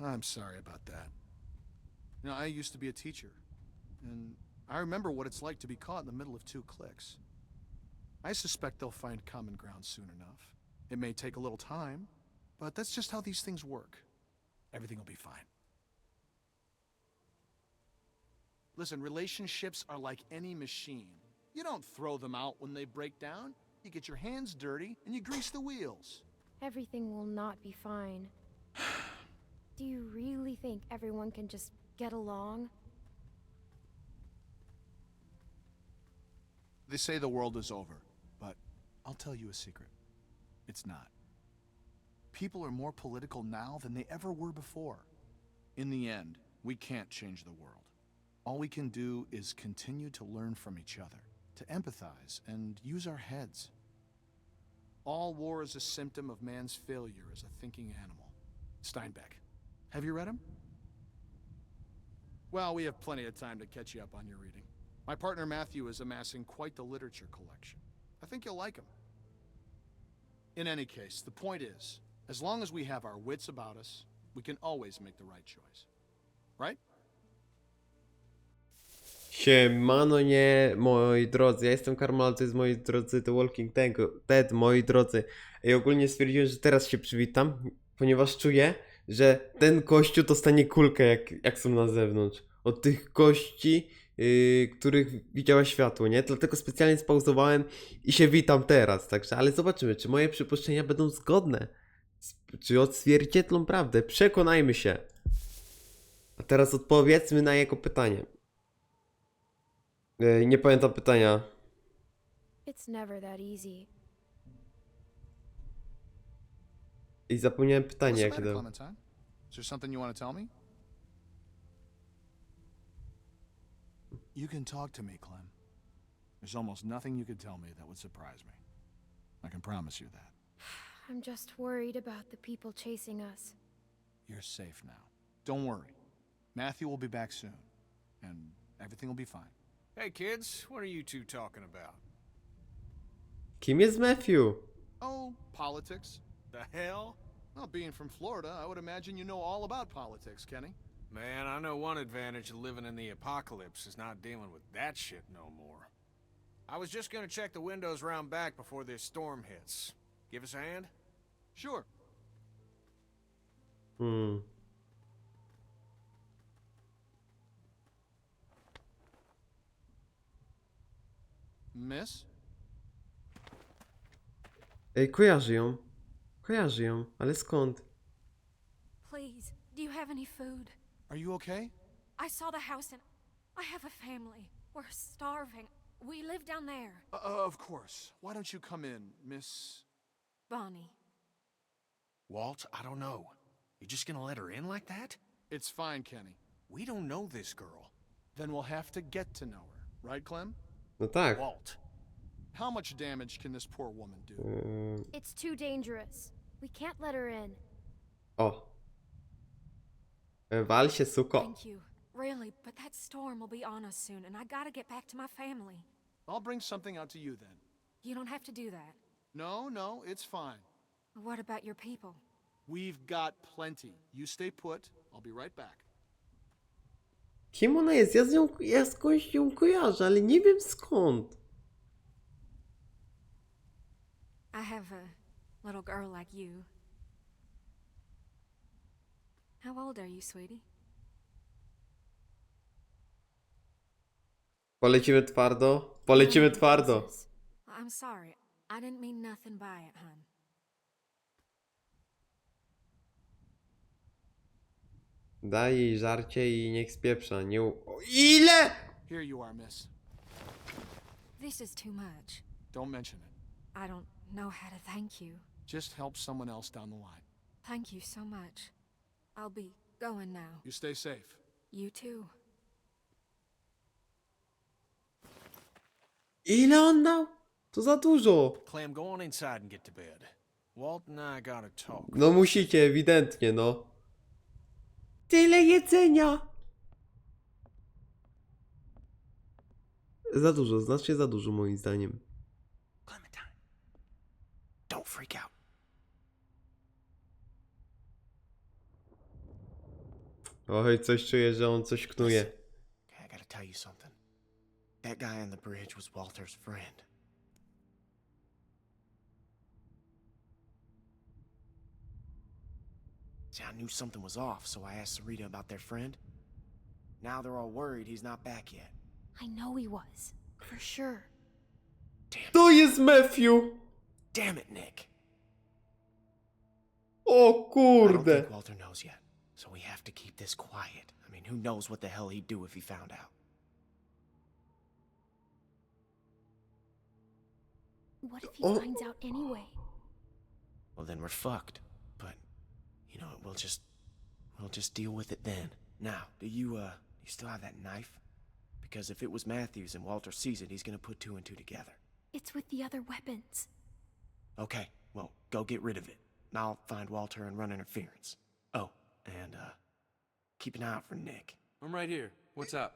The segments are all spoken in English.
I'm sorry about that. You know, I used to be a teacher, and I remember what it's like to be caught in the middle of two cliques. I suspect they'll find common ground soon enough. It may take a little time, but that's just how these things work. Everything will be fine. Listen, relationships are like any machine. You don't throw them out when they break down. You get your hands dirty and you grease the wheels. Everything will not be fine. Do you really think everyone can just get along? They say the world is over, but I'll tell you a secret. It's not. People are more political now than they ever were before. In the end, we can't change the world. All we can do is continue to learn from each other, to empathize, and use our heads. All war is a symptom of man's failure as a thinking animal. Steinbeck. Have you read them? Well, we have plenty of time to catch you up on your reading. My partner Matthew is amassing quite the literature collection. I think you'll like him. In any case, the point is, as long as we have our wits about us, we can always make the right choice. Right? Siemano nie, moi drodzy, ja jestem Karmal, to jest moi drodzy The Walking Dead, Dead, moi drodzy. I ogólnie stwierdziłem, że teraz się przywitam, ponieważ czuję, że ten kościół dostanie kulkę, jak, jak są na zewnątrz. Od tych gości, yy, których widziała światło, nie? Dlatego specjalnie spauzowałem i się witam teraz, także, ale zobaczymy, czy moje przypuszczenia będą zgodne. Czy odzwierciedlą prawdę? Przekonajmy się. A teraz odpowiedzmy na jego pytanie. Ej, nie pamiętam pytania. It's never that easy. I zapomniałem What's pytanie, the jakie matter, dał. Clementine? Is there something you want to tell me? You can talk to me, Clem. There's almost nothing you could tell me that would surprise me. I can promise you that. I'm just worried about the people chasing us. You're safe now. Don't worry. Matthew will be back soon, and everything will be fine. Hey kids, what are you two talking about? Kim jest Matthew? Oh, politics. The hell? Well, being from Florida, I would imagine you know all about politics, Kenny. Man, I know one advantage of living in the apocalypse is not dealing with that shit no more. I was just gonna check the windows round back before this storm hits. Give us a hand? Sure. Hmm. Miss? Ej, kojarzy ją. Kojarzy ją, ale skąd? Please, do you have any food? Are you okay? I saw the house and I have a family. We're starving. We live down there. Uh, of course. Why don't you come in, Miss. Bonnie. Walt, I don't know. You're just gonna let her in like that? It's fine, Kenny. We don't know this girl. Then we'll have to get to know her, right, Clem? No tak. Walt. How much damage can this poor woman do? It's too dangerous. We can't let her in. Oh. Wal się, suko. Thank you. Really, but that storm will be on us soon, and I gotta get back to my family. I'll bring something out to you then. You don't have to do that. No, no, it's fine. What about your people? We've got plenty. You stay put. I'll be right back. Kim ona jest? Ja z nią, ja skądś ją kojarzę, ale nie wiem skąd. I have a little girl like you. How old are you, sweetie? Polecimy twardo? Polecimy None twardo. I'm sorry. I didn't mean nothing by it, hon. Daj jej żarcie i niech spieprza. Nie u... O, ile? Here you are, miss. This is too much. Don't mention it. I don't know how to thank you. Just help someone else down the line. Thank you so much. I'll be going now. You stay safe. You too. Ile on dał? To za dużo. Clem, go on inside and get to bed. Walt and I gotta talk. No musicie, ewidentnie, no. Tyle jedzenia! Za dużo, znacznie za dużo moim zdaniem. Clementine. Don't freak out. Oj, coś czuję, że on coś knuje. Okay, I gotta tell you something. That guy on the bridge was Walter's friend. See, I knew something was off, so I asked Sarita about their friend. Now they're all worried he's not back yet. I know he was. For sure. To jest Matthew! Damn it, Nick. O I don't think Walter knows yet, so we have to keep this quiet. I mean, who knows what the hell he'd do if he found out. What if he Oh. finds out anyway? Well, then we're fucked. But, you know, we'll just, we'll just deal with it then. Now, do you, uh, you still have that knife? Because if it was Matthews and Walter sees it, he's gonna put two and two together. It's with the other weapons. Okay, well, go get rid of it. And I'll find Walter and run interference. Oh, and, uh, keep an eye out for Nick. I'm right here. What's up?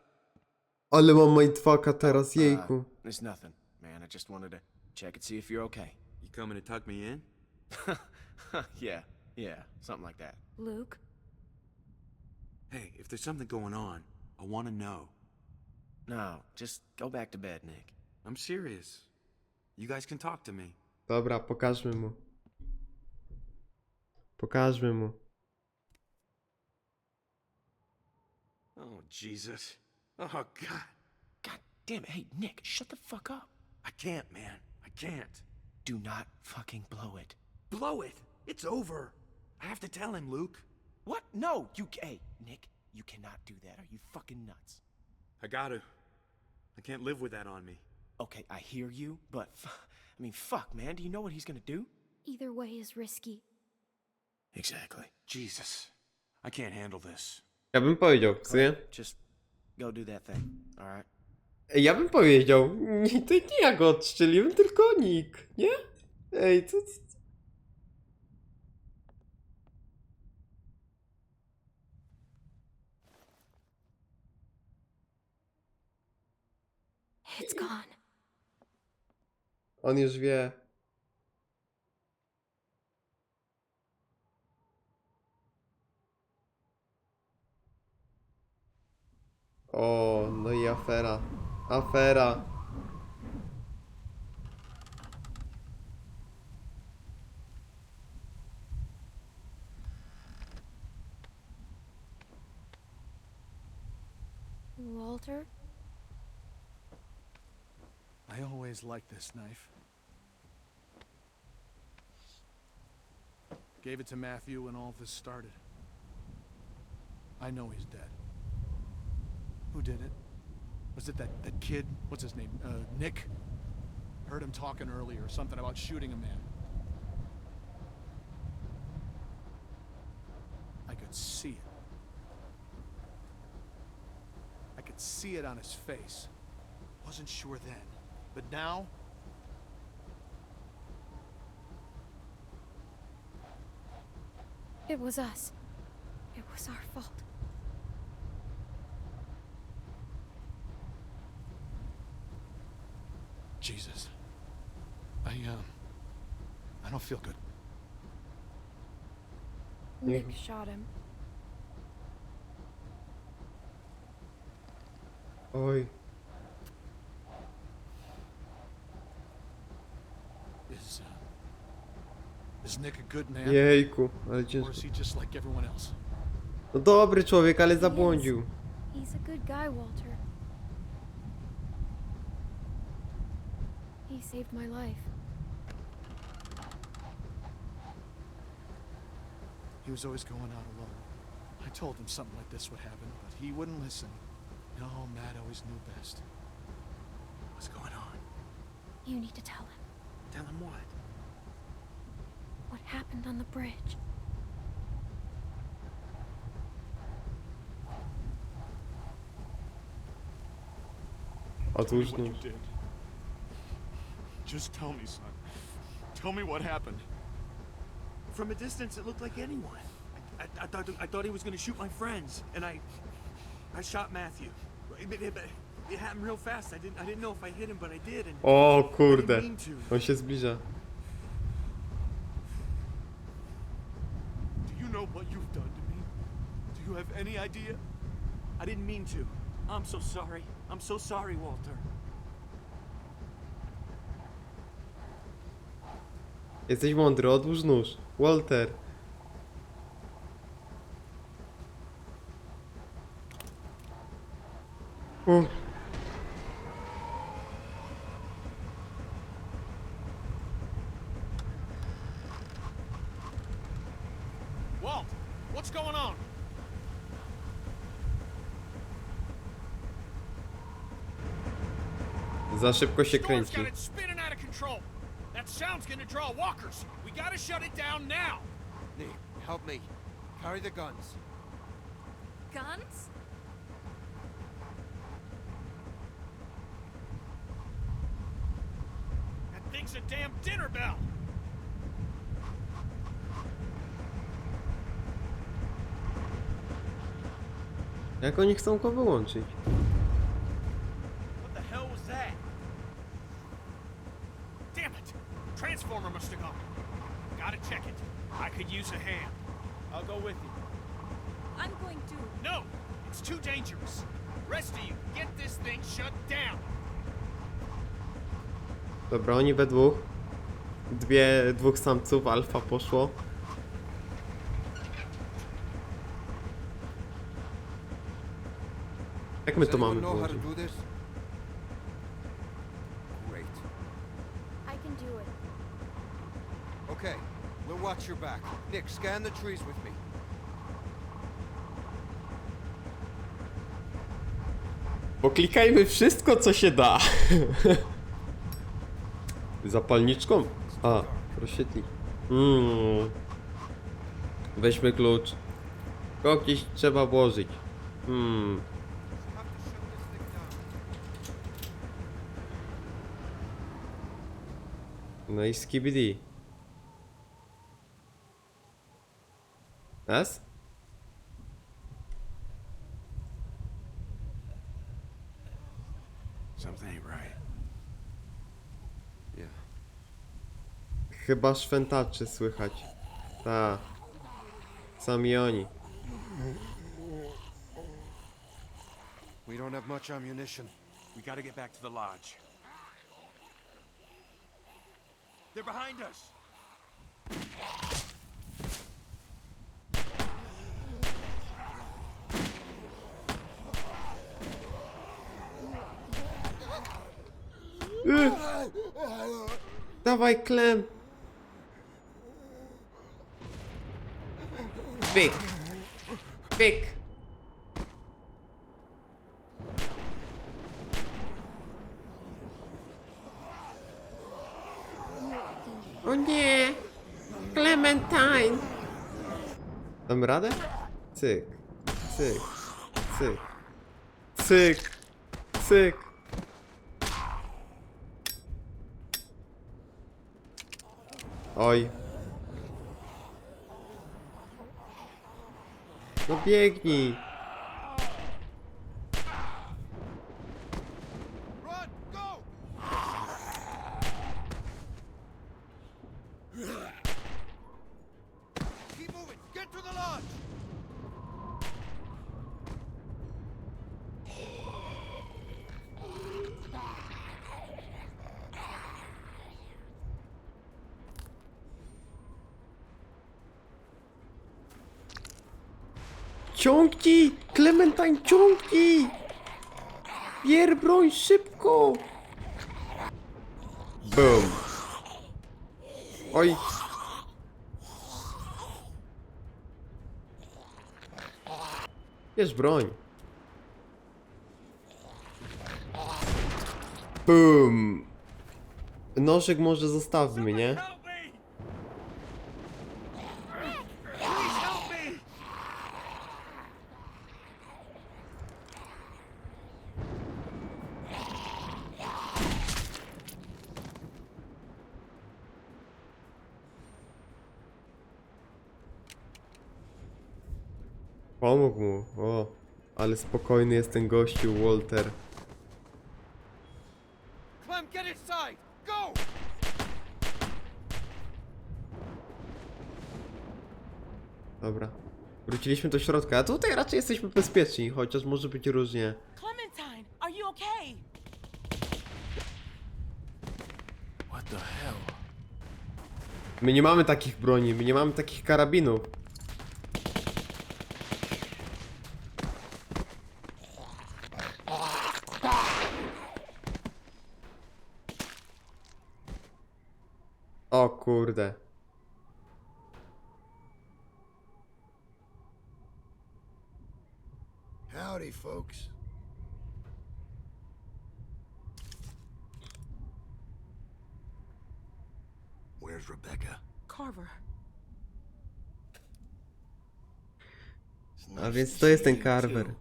Ale mam mindfucka teraz, Uh, it's nothing, man. I just wanted to check and see if you're okay. You coming to tuck me in? yeah, yeah, something like that. Luke? Hey, if there's something going on, I want to know. No, just go back to bed, Nick. I'm serious. You guys can talk to me. Dobra, pokażmy mu. Pokażmy mu. Oh, Jesus. Oh, God. God damn it. Hey, Nick, shut the fuck up. I can't, man. I can't. Do not fucking blow it. Blow it. It's over. I have to tell him, Luke. What? No, you. Hey, Nick, you cannot do that. Are you fucking nuts? I gotta. I can't live with that on me. Okay, I hear you, but f- I mean, fuck, man. Do you know what he's gonna do? Either way is risky. Exactly. Jesus. I can't handle this. Ja bym powiedział, co nie? Just go do that thing. All right. Ej, Ja bym powiedział, nie, to nie ja go odstrzeliłem, tylko Nick, nie? Ej, co, co? co? It's gone. On już wie. O, no i afera. Afera. Walter? I always liked this knife. Gave it to Matthew when all this started. I know he's dead. Who did it? Was it that, that kid? What's his name? Uh, Nick? Heard him talking earlier, something about shooting a man. I could see it. I could see it on his face. Wasn't sure then. But now, It was us. It was our fault. Jesus. I, um. I don't feel good. Nick shot him. Oj. Is, uh. Is Nick a good man? Jejku, ale Or ciężko. is he just like everyone else? No dobry człowiek, ale zabłądził. He's a good guy, Walter. He saved my life. He was always going out alone. I told him something like this would happen, but he wouldn't listen. No, Matt always knew best. What's going on? You need to tell him Tell him what? What happened on the bridge. Otóż what no. you did. Just tell me, son. Tell me what happened. From a distance, it looked like anyone. I, I, I thought I thought he was going to shoot my friends, and I I shot Matthew. It, it- it- it happened real fast. I didn't I didn't know if I hit him, but I did. And O I didn't kurde. mean to. On się zbliża. Do you know what you've done to me? Do you have any idea? I didn't mean to. I'm so sorry. I'm so sorry, Walter. Jesteś mądry, odłóż nóż. Walter. U. Za szybko się Storm's kręci. got it spinning out of control. That sound's gonna draw walkers. We gotta shut it down now. Nick, help me. Carry the guns. Guns? That thing's a damn dinner bell. Jak oni chcą go wyłączyć? What the hell was that? Damn it! Transformer must have gone. Gotta check it. I could use a hand. I'll go with you. I'm going to. No! It's too dangerous. Rest of you, get this thing shut down. Dobra, oni we dwóch. Dwie, dwóch samców, alfa poszło. Jak my to mamy anyone know how to wyłączyć? do this? Great. I can do it. Okay, we'll watch your back. Nick, scan the trees with me. Poklikajmy wszystko, co się da. Zapalniczką? A, rozświetlik. Mm. Weźmy klucz. Kokiś trzeba włożyć. Hmm. No i skibidi. Raz? Something ain't right. Yeah. Chyba szwentaczy słychać. Ta. Sami oni. We don't have much ammunition. We gotta get back to the lodge. They're behind us. Y! Dawaj, Klem! Pyk! Pyk! O nie! Clementine! Dam radę? Cyk, cyk, cyk, cyk, cyk. Oj. No biegnij. Run! Go! Keep moving! Get to the lodge! Ciągnij! Clementine, ciągnij! Bier broń szybko! Boom. Oj. Bierz broń. Boom. Nożyk może zostawmy, nie? Help me! Please help me! Pomógł mu. O, ale spokojny jest ten gościu, Walter. Clem, get inside! Go! Dobra. Wróciliśmy do środka, a tutaj raczej jesteśmy bezpieczni, chociaż może być różnie. Clementine, are you okay? What the hell? My nie mamy takich broni, my nie mamy takich karabinów. O kurde. Howdy, folks. Where's Rebecca? Carver. A więc to jest ten Carver.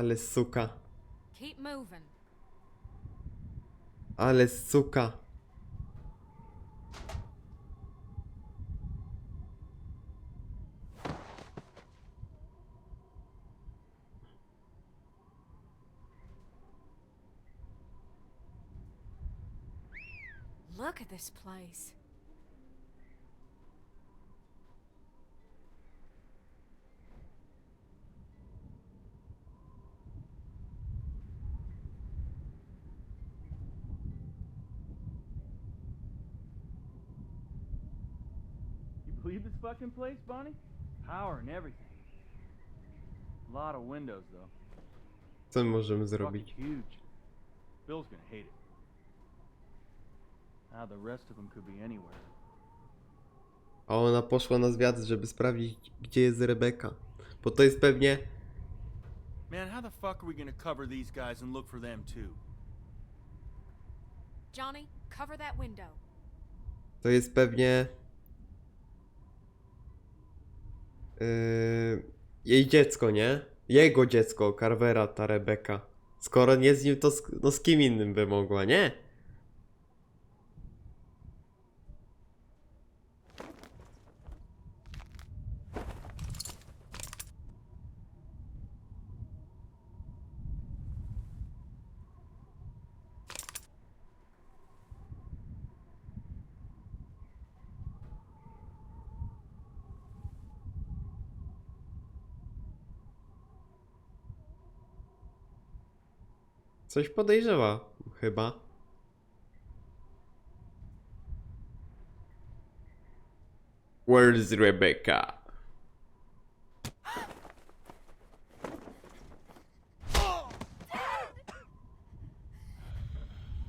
Ale suka. Keep moving. Ale suka. Look at this place. Fucking place, Bonnie? Power and everything. A lot of windows, though. Co my możemy Fucking zrobić? huge. Bill's gonna hate it. Now the rest of them could be anywhere. A ona poszła na zwiat, żeby sprawdzić, gdzie jest Rebeka. Bo to jest pewnie... Man, how the fuck are we gonna cover these guys and look for them too? Johnny, cover that window. To jest pewnie... Yy, jej dziecko, nie? Jego dziecko, Carvera, ta Rebeka. Skoro nie z nim, to z, no z kim innym by mogła, nie? Coś podejrzewa, chyba. Where's Rebecca?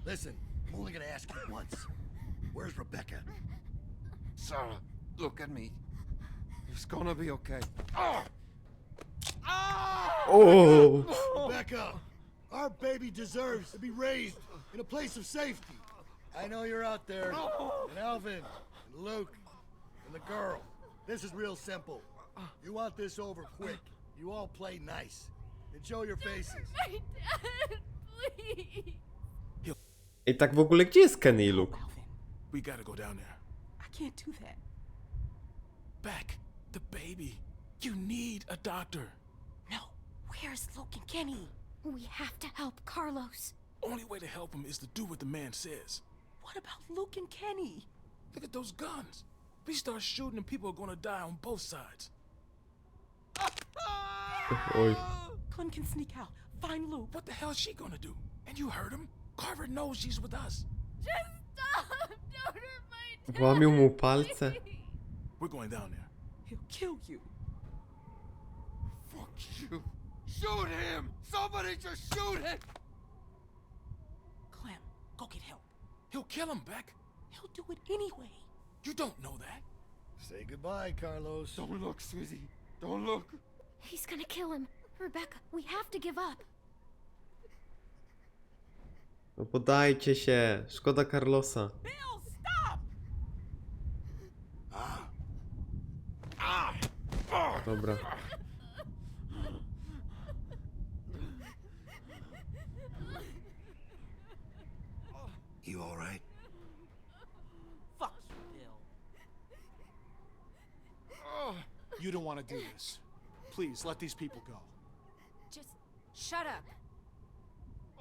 Listen, I'm only gonna ask you once. Where's Rebecca? Sarah, look at me. It's gonna be okay. Oh! Rebecca! Our baby deserves to be raised in a place of safety. I know you're out there. And Alvin, and Luke, and the girl. This is real simple. You want this over quick. You all play nice. And show your faces. My dad, please. I tak w ogóle gdzie jest Kenny i Luke? We gotta go down there. I can't do that. Beck, the baby. You need a doctor. No. Where's Luke and Kenny? We have to help Carlos. Only way to help him is to do what the man says. What about Luke and Kenny? Look at those guns. If we start shooting and people are gonna die on both sides. Oj. Clem can sneak out. Find Luke. What the hell is she gonna do? And you heard him. Carver knows she's with us. Just stop. Don't hurt my dad. Włamił mu palce. please. We're going down there. He'll kill you. Fuck you. Shoot him! Somebody just shoot him! Clem, go get help. He'll kill him, Beck. He'll do it anyway. You don't know that. Say goodbye, Carlos. Don't look, sweetie. Don't look. He's gonna kill him. Rebecca, we have to give up. No podajcie się. Szkoda Carlosa. Bill, stop! Dobra. You all right? You don't want to do this. Please, let these people go. Just shut up.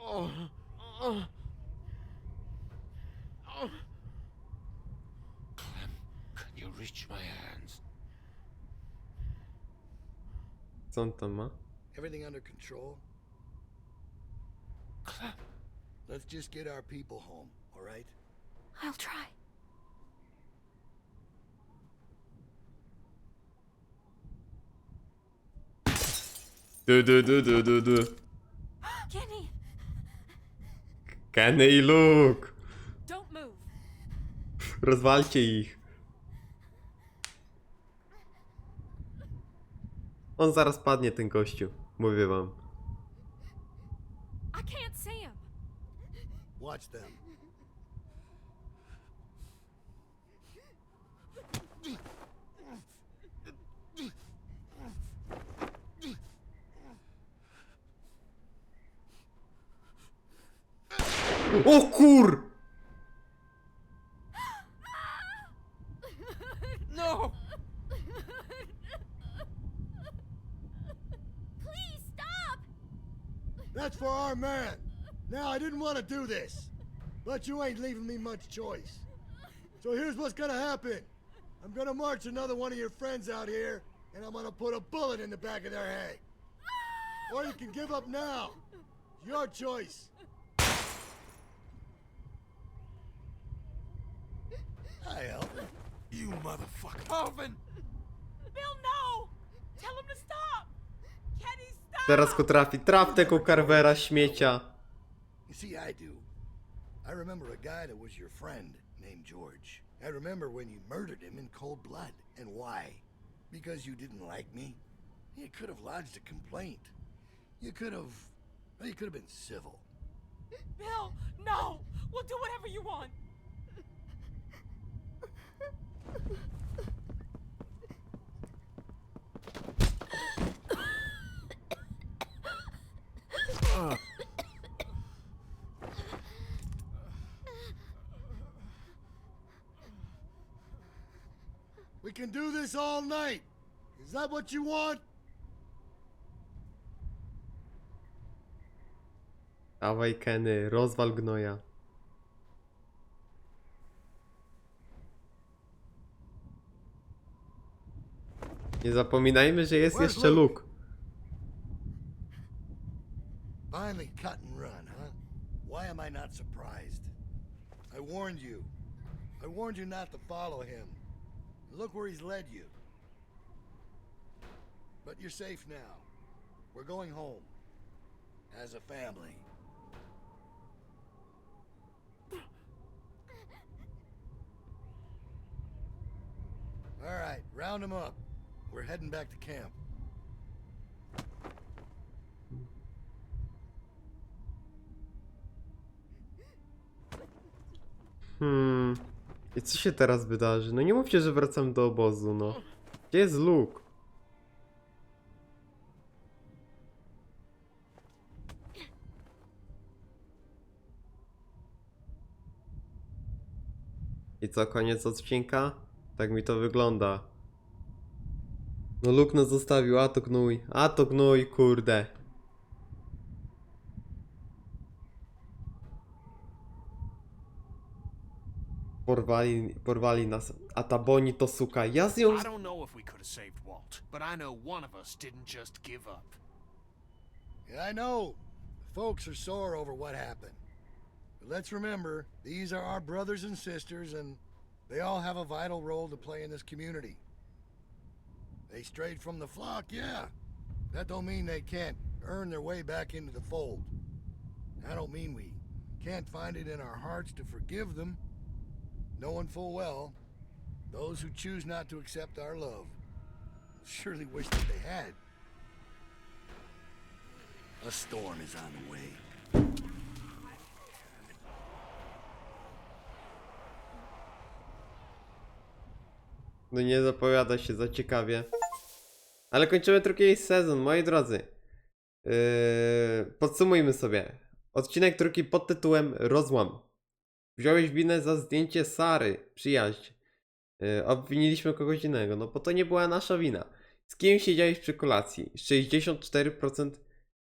oh oh Clem, can you reach my hands? Co on tam ma? Everything under control? Clem. Let's just get our people home, all right? I'll try. Du, du, du, du, du, du. Kenny, Kenny i Luke! don't move. Rozwalcie ich. On zaraz padnie, ten gościu. Mówię wam. I can't see him. Watch them. O kur! No! Please stop. That's for our man. Now, I didn't want to do this, but you ain't leaving me much choice. So here's what's gonna happen. I'm gonna march another one of your friends out here, and I'm gonna put a bullet in the back of their head. Or you can give up now. It's your choice. Hi, Alvin. You motherfucker. Alvin! Bill, no! Tell him to stop! Kenny, stop! Teraz go trafi. Traf tego Carvera śmiecia. You see, I do. I remember a guy that was your friend named George. I remember when you murdered him in cold blood. And why? Because you didn't like me? You could have lodged a complaint. You could have. Well, you could have been civil. Bill, no! We'll do can do this all night. Is that what you want? Dawaj Kenny, rozwal gnoja. Nie zapominajmy, że jest jeszcze? Luke. Finally cut and run, huh? Why am I not surprised? I warned you. I warned you not to follow him. Look where he's led you. But you're safe now. We're going home. As a family. All right, round them up. We're heading back to camp. Hmm. I co się teraz wydarzy? No nie mówcie, że wracam do obozu, no. Gdzie jest Luke? I co, koniec odcinka? Tak mi to wygląda. No Luke nas zostawił, a to gnój, a to gnój, kurde. Porwali, porwali nas, a ta Boni to suka. Ja z nią... I don't know if we could have saved Walt, but I know one of us didn't just give up. Yeah, I know. Folks are sore over what happened. But let's remember, these are our brothers and sisters, and they all have a vital role to play in this community. They strayed from the flock, yeah. That don't mean they can't earn their way back into the fold. I don't mean we can't find it in our hearts to forgive them, knowing full well those who choose not to accept our love surely wish that they had. A storm is on the way. No nie zapowiada się za ciekawie. Ale kończymy drugi sezon, moi drodzy. Yy, podsumujmy sobie. Odcinek drugi pod tytułem Rozłam. Wziąłeś winę za zdjęcie Sary, przyjaźń. Yy, obwiniliśmy kogoś innego, no bo to nie była nasza wina. Z kim siedziałeś przy kolacji? 64%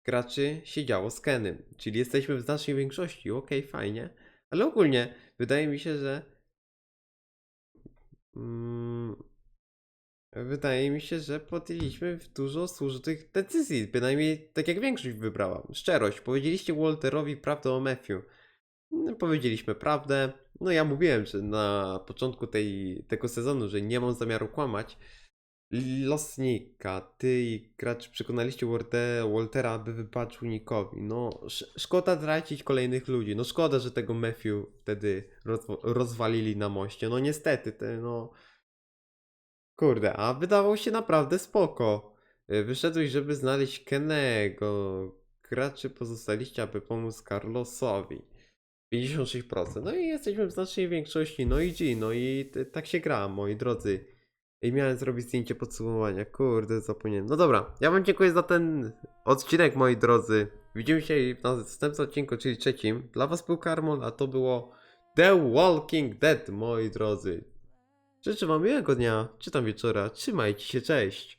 graczy siedziało z Kenem, czyli jesteśmy w znacznej większości. Okej, fajnie. Ale ogólnie wydaje mi się, że. Mm, wydaje mi się, że podjęliśmy dużo słusznych decyzji. Bynajmniej tak jak większość wybrała. Szczerość. Powiedzieliście Walterowi prawdę o Matthew. No, powiedzieliśmy prawdę. No ja mówiłem, że na początku tej, tego sezonu, że nie mam zamiaru kłamać. Losnika, ty i gracz przekonaliście Walter, Waltera, aby wybaczył Nikowi. No, sz szkoda tracić kolejnych ludzi. No, szkoda, że tego Matthew wtedy rozw- rozwalili na moście. No, niestety, te, no. Kurde, a wydawał się naprawdę spoko. Wyszedłeś, żeby znaleźć Kenego. Graczy pozostaliście, aby pomóc Carlosowi. 56%. No i jesteśmy w znacznej większości. No i G, no i tak się gra, moi drodzy. I miałem zrobić zdjęcie podsumowania. Kurde, zapomniałem. No dobra, ja wam dziękuję za ten odcinek, moi drodzy. Widzimy się w następnym odcinku, czyli trzecim. Dla was był Karmol, a to było The Walking Dead, moi drodzy. Życzę wam miłego dnia, czy tam wieczora. Trzymajcie się, cześć.